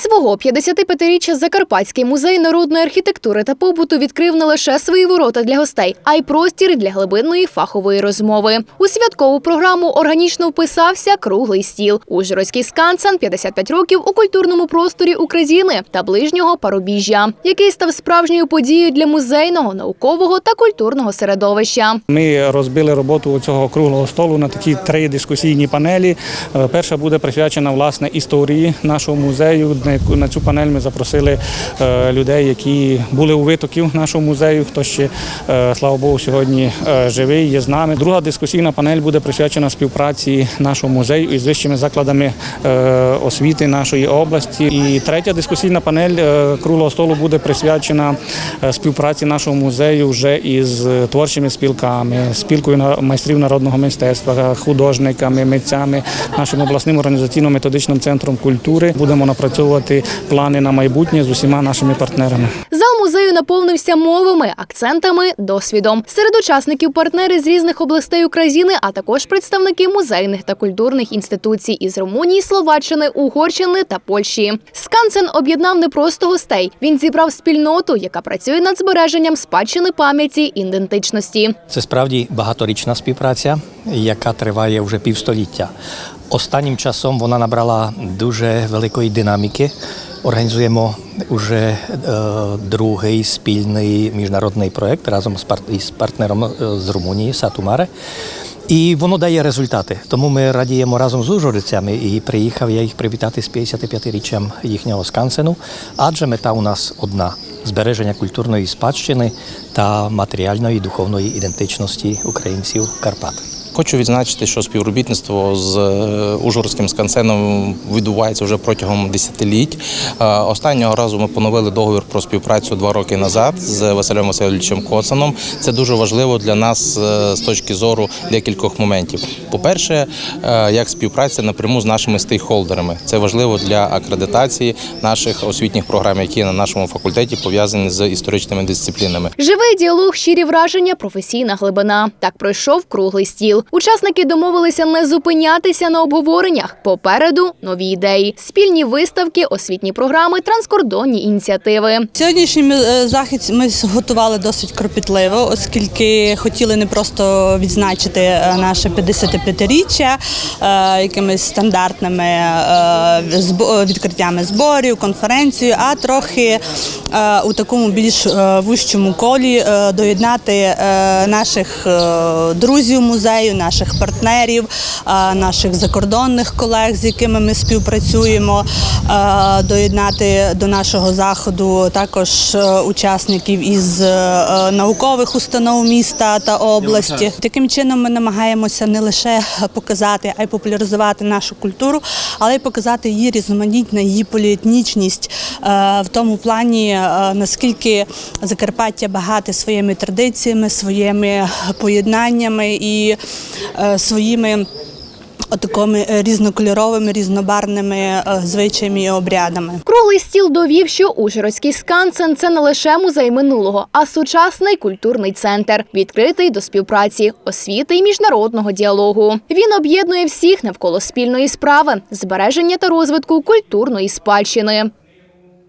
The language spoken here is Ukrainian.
свого 55-річчя Закарпатський музей народної архітектури та побуту відкрив не лише свої ворота для гостей, а й простір для глибинної фахової розмови. У святкову програму органічно вписався круглий стіл. Ужгородський скансен 55 років у культурному просторі України та ближнього парубіжжя, який став справжньою подією для музейного, наукового та культурного середовища. Ми розбили роботу цього круглого столу на такі три дискусійні панелі. Е, Перша буде присвячена власне історії нашого музею. На яку- На цю панель ми запросили е, людей, які були у витоків нашого музею. Хто ще, е, слава Богу, сьогодні е, живий, є з нами. Друга дискусійна панель буде присвячена співпраці нашого музею із вищими закладами освіти нашої області. І третя дискусійна панель круглого столу буде присвячена співпраці нашого музею вже із творчими спілками, спілкою майстрів народного мистецтва, художниками, митцями, нашим обласним організаційно-методичним центром культури. Будемо напрацьовувати плани на майбутнє з усіма нашими партнерами. Музею наповнився мовами, акцентами, досвідом. Серед учасників партнери з різних областей України, а також представники музейних та культурних інституцій із Румунії, Словаччини, Угорщини та Польщі. Скансен об'єднав не просто гостей. Він зібрав спільноту, яка працює над збереженням спадщини пам'яті ідентичності. Це справді багаторічна співпраця, яка триває вже півстоліття. Останнім часом вона набрала дуже великої динаміки. Організуємо вже другий спільний міжнародний проєкт разом з, партнером з Румунії Сатумаре. І воно дає результати. Тому ми радіємо разом з ужгородцями і приїхав я їх привітати з 55-річчям їхнього скансену, адже мета у нас одна збереження культурної спадщини та матеріальної духовної ідентичності українців Карпат. Хочу відзначити, що співробітництво з е, Ужгородським скансеном відбувається вже протягом десятиліть. Е, Останнього разу ми поновили договір про співпрацю два роки назад з Василем Васильовичем Коцаном. Це дуже важливо для нас е, з точки зору декількох моментів. По-перше, як співпраця напряму з нашими стейкхолдерами. Це важливо для акредитації наших освітніх програм, які на нашому факультеті пов'язані з історичними дисциплінами. Живий діалог, щирі враження, професійна глибина. Так пройшов круглий стіл. Учасники домовилися не зупинятися на обговореннях. Попереду нові ідеї, спільні виставки, освітні програми, транскордонні ініціативи. Сьогоднішній е, захід ми готували досить кропітливо, оскільки хотіли не просто відзначити е, наше 55-річчя е, якимись стандартними відкриттями зборів, конференцією, а трохи у такому більш вущому колі доєднати наших друзів музею, наших партнерів, е, наших закордонних колег, з якими ми співпрацюємо, е, доєднати до нашого заходу також е, учасників із е, наукових установ міста та області. Таким чином ми намагаємося не лише показати, а й популяризувати нашу культуру, але й показати її різноманітність, її поліетнічність е, в тому плані, е, наскільки Закарпаття багате своїми традиціями, своїми поєднаннями і е, своїми. Отакими е, різнокольоровими, різнобарвними е, звичаями і обрядами. Круглий стіл довів, що Ужгородський скансен це не лише музей минулого, а сучасний культурний центр, відкритий до співпраці, освіти і міжнародного діалогу. Він об'єднує всіх навколо спільної справи, збереження та розвитку культурної спадщини.